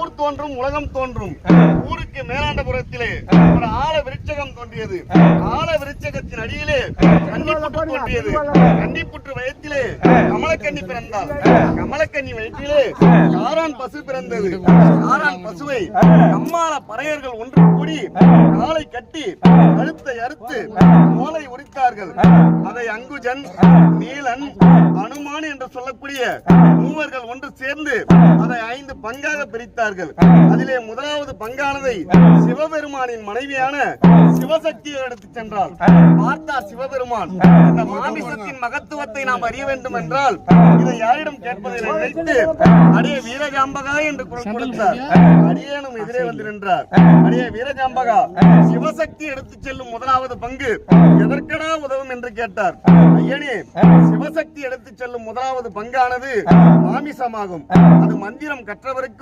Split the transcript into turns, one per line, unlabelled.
ஊர் தோன்றும் உலகம் தோன்றும். ஊருக்கு மேலாண்டபுரத்திலே ஒரு ஆல விருட்சகம் தோன்றியது. ஆல விருட்சகத்தின் அடியிலே கன்னிப்புற்று தோன்றியது. கன்னிப்புற்று வயத்திலே கமலக்கன்னி பிறந்தாள் கமலக்கன்னி வயிற்றிலே காரான் பசு பிறந்தது. காரான் பசுவை அம்மாள பறையர்கள் ஒன்று கூடி காலை கட்டி கழுத்தை அறுத்து மோலை உரித்தார்கள். அதை அங்குஜன் நீலன் அனுமான் என்று சொல்லக்கூடிய மூவர்கள் ஒன்று சேர்ந்து பங்காக பிரித்தார்கள். அதிலே முதலாவது பங்கானதை சிவபெருமானின் மனைவியான சிவசக்தியை எடுத்துச் சென்றாள் பார்த்தார் சிவபெருமான். இந்த மாமிசத்தின் மகத்துவத்தை நாம் அறிய வேண்டும் என்றால் இதை யாரிடம் கேட்பதை நினைத்து அடியே வீரஜாம்பகா என்று குரல் கொடுத்தார். அடியேனும் எதிரே வந்து நின்றார். அடியே வீரஜாம்பகா சிவசக்தி எடுத்துச் செல்லும் முதலாவது பங்கு எதற்கடா உதவும் என்று கேட்டார். ஐயனே சிவசக்தி எடுத்துச் செல்லும் முதலாவது பங்கானது மாமிசமாகும். அது மந்திரம் கற்றவருக்கும்